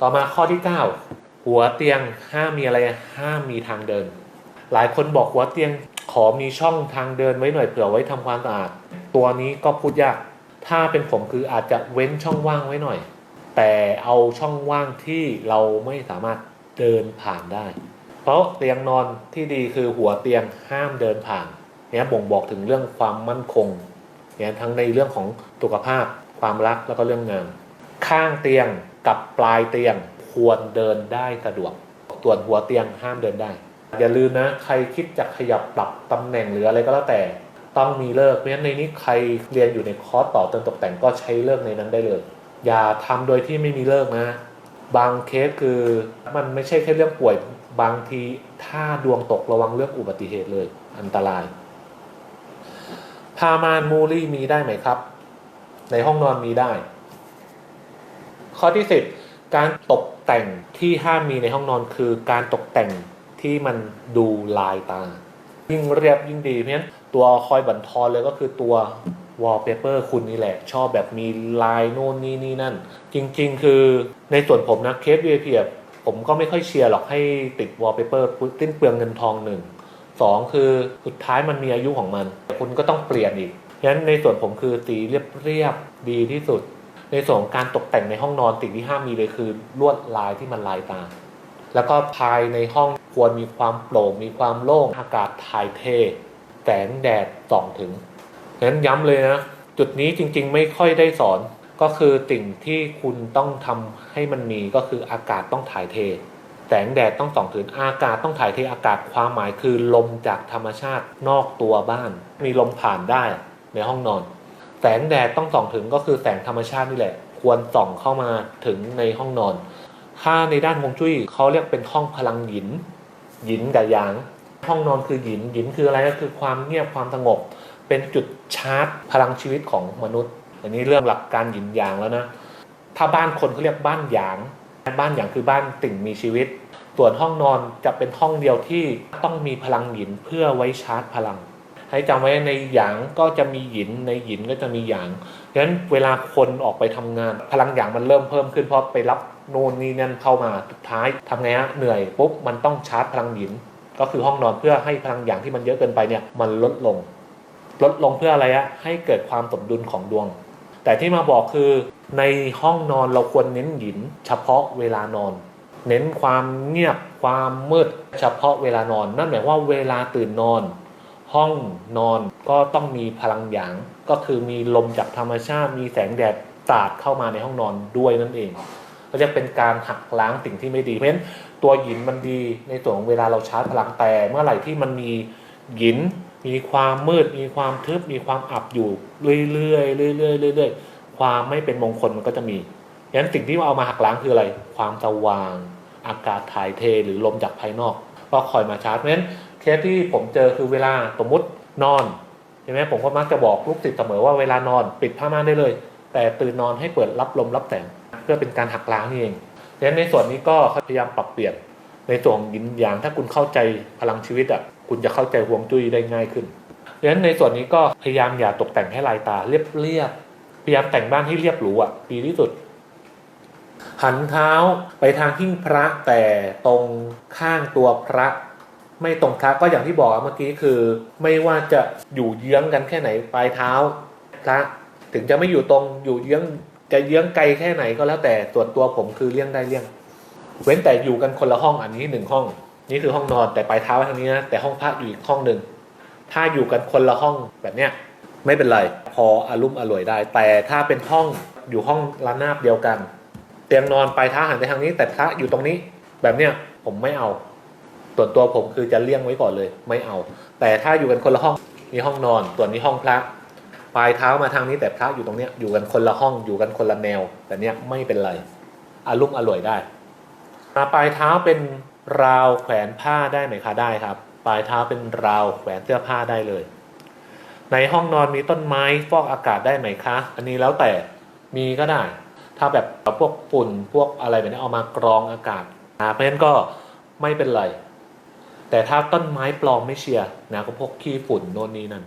ต่อมาข้อที่ 9 หัวเตียงห้ามมีอะไรห้ามมีทางเดิน หลายคนบอกหัวเตียงขอมีช่องทางเดินไว้หน่อยเผื่อไว้ทำความสะอาด ตัวนี้ก็พูดยาก ถ้าเป็นผมคืออาจจะเว้นช่องว่างไว้หน่อย แต่เอาช่องว่างที่เราไม่สามารถเดินผ่านได้ เพราะเตียงนอนที่ดีคือหัวเตียงห้ามเดินผ่านเนี่ยบ่งบอกถึงเรื่องความมั่นคงเนี่ยทั้งในเรื่องของสุขภาพ ความรักแล้วก็เรื่องงาน ข้างเตียงกับปลายเตียงควรเดินได้สะดวกส่วนหัวเตียงห้ามเดินได้ อย่าลืมนะ ใครคิดจะขยับปรับตำแหน่งหรืออะไรก็แล้วแต่ต้องมีเลิกเพราะฉะนั้นในนี้ใครเรียนอยู่ในคอร์สต่อเติมตกแต่งก็ใช้เลิกในนั้นได้เลย อย่าทำโดยที่ไม่มีเลิกนะ บางเคสคือมันไม่ใช่แค่เรื่องป่วยบางทีถ้าดวงตกระวังเรื่องอุบัติเหตุเลย อันตรายพามานมูลี่มีได้ไหมครับ ในห้องนอนมีได้ ข้อที่สิบการตกแต่งที่ห้ามมีในห้องนอนคือการตกแต่งที่มันดูลายตา ยิ่งเรียบยิ่งดีเพราะฉะนั้นตัวคอยบันทอนเลยก็คือตัววอลเปเปอร์คุณนี่แหละ ชอบแบบมีลายโน่นนี่นี่นั่น จริง ๆ คือในส่วนผมนะเคส VIP อะผมก็ไม่ค่อยเชียร์หรอกให้ติดวอลเปเปอร์ติ้นเปลืองเงินทองหนึ่งสองคือสุดท้ายมันมีอายุของมัน คุณก็ต้องเปลี่ยนอีกฉะนั้นในส่วนผมคือสีเรียบๆดีที่สุด ในส่วนของการตกแต่งในห้องนอนสิ่งที่ห้ามมีเลยคือลวดลายที่มันลายตา แล้วก็ภายในห้องควรมีความโปร่งมีความโล่งอากาศถ่ายเท แสงแดดส่องถึงฉะนั้นย้ำเลยนะ จุดนี้จริงๆ ไม่ค่อยได้สอนก็คือสิ่งที่คุณต้องทำให้มันมีก็คืออากาศต้องถ่ายเท แสงแดดต้องส่องถึงอากาศต้องถ่ายเทอากาศความหมายคือลมจากธรรมชาตินอกตัวบ้าน มีลมผ่านได้ในห้องนอน แสงแดดต้องส่องถึงก็คือแสงธรรมชาตินี่แหละ ควรส่องเข้ามาถึงในห้องนอน ถ้าในด้านฮวงจุ้ยเขาเรียกเป็นห้องพลังหยินหยินกับหยาง ห้องนอนคือหยินหยินคืออะไรก็คือความเงียบความสงบ เป็นจุดชาร์จพลังชีวิตของมนุษย์ อันนี้เรื่องหลักการหยินหยางแล้วนะถ้าบ้านคนเขาเรียกบ้านหยาง บ้านหยางคือบ้านติ่งมีชีวิต ส่วนห้องนอนจะเป็นห้องเดียวที่ต้องมีพลังหยินเพื่อไว้ชาร์จพลัง ให้จำไว้ในหยางก็จะมีหยินในหยินก็จะมีหยางฉะนั้นเวลาคนออกไปทำงาน พลังหยางมันเริ่มเพิ่มขึ้นเพราะไปรับโน่นนี่นั่นเข้ามาสุดท้ายทำไงฮะเหนื่อยปุ๊บมันต้องชาร์จพลังหยิน ก็คือห้องนอนเพื่อให้พลังหยางที่มันเยอะเกินไปเนี่ยมันลดลง ลดลงเพื่ออะไรอะให้เกิดความสมดุลของดวง แต่ที่มาบอกคือในห้องนอนเราควรเน้นหยิน เฉพาะเวลานอน เน้นความเงียบความมืดเฉพาะเวลานอน นั่นหมายว่าเวลาตื่นนอน ห้องนอนก็ต้องมีพลังหยาง ก็คือมีลมจากธรรมชาติ มีแสงแดดสาดเข้ามาในห้องนอนด้วยนั่นเองก็จะเป็นการหักล้างสิ่งที่ไม่ดี เพราะฉะนั้นตัวหยินมันดีในส่วนของเวลาเราชาร์จพลังแต่เมื่อไหร่ที่มันมีหยิน มีความมืด มีความทึบ มีความอับอยู่เรื่อยๆเรื่อยๆเรื่อยๆความไม่เป็นมงคลมันก็จะมีฉะนั้นสิ่งที่เอามาหักล้างคืออะไร ความสว่าง อากาศถ่ายเทหรือลมจากภายนอก ก็คอยมาชาร์จเพราะฉะนั้น เคสที่ผมเจอคือเวลาสมมตินอนใช่ไหมผมก็มักจะบอกลูกศิษย์เสมอว่าเวลานอนปิดผ้าม่านได้เลย แต่ตื่นนอนให้เปิดรับลมรับแสงเพื่อเป็นการหักล้างนี่เองฉะนั้นในส่วนนี้ก็พยายามปรับเปลี่ยนในส่วนยินยางถ้าคุณเข้าใจพลังชีวิตอะคุณจะเข้าใจฮวงจุ้ยได้ง่ายขึ้นดังนั้นในส่วนนี้ก็พยายามอย่าตกแต่งให้ลายตาเรียบเรียบๆพยายามแต่งบ้านให้เรียบหรูอะดีที่สุด หันเท้าไปทางหิ้งพระแต่ตรงข้างตัวพระ ไม่ตรงพระก็อย่างที่บอกเมื่อกี้คือ ไม่ว่าจะอยู่เยื้องกันแค่ไหนปลายเท้าพระถึงจะไม่อยู่ตรงอยู่เยื้องจะเยื้องไกลแค่ไหนก็แล้วแต่ส่วนตัวผมคือเลี่ยงได้เลี่ยง เว้นแต่อยู่กันคนละห้องอันนี้หนึ่งห้อง นี่คือห้องนอนแต่ปลายเท้าทางนี้นะแต่ห้องพระอยู่อีกห้องหนึ่งถ้าอยู่กันคนละห้องแบบเนี้ยไม่เป็นไรพออารุ่มอร่วยได้ แต่ถ้าเป็นห้องอยู่ห้องระนาบเดียวกัน เตียงนอนปลายเท้าหันไปทางนี้ แต่พระอยู่ตรงนี้ แบบเนี้ยผมไม่เอา ส่วนตัวผมคือจะเลี่ยงไว้ก่อนเลย ไม่เอา แต่ถ้าอยู่กันคนละห้องมีห้องนอนส่วนนี้ห้องพระปลายเท้ามาทางนี้แต่พระอยู่ตรงเนี้ยอยู่กันคนละห้องอยู่กันคนละแนว แต่เนี้ยไม่เป็นไรอารุ่มอร่วยได้มาปลายเท้าเป็นราวแขวนผ้าได้ไหมคะได้ครับ ปลายเท้าเป็นราวแขวนเสื้อผ้าได้เลย ในห้องนอนมีต้นไม้ฟอกอากาศได้ไหมคะ อันนี้แล้วแต่มีก็ได้ ถ้าแบบพวกฝุ่นพวกอะไรแบบนี้เอามากรองอากาศนะเพราะฉะนั้นก็ไม่เป็นไร แต่ถ้าต้นไม้ปลอมไม่เชียร์นะก็พวกขี้ฝุ่นโน่นนี่นั่น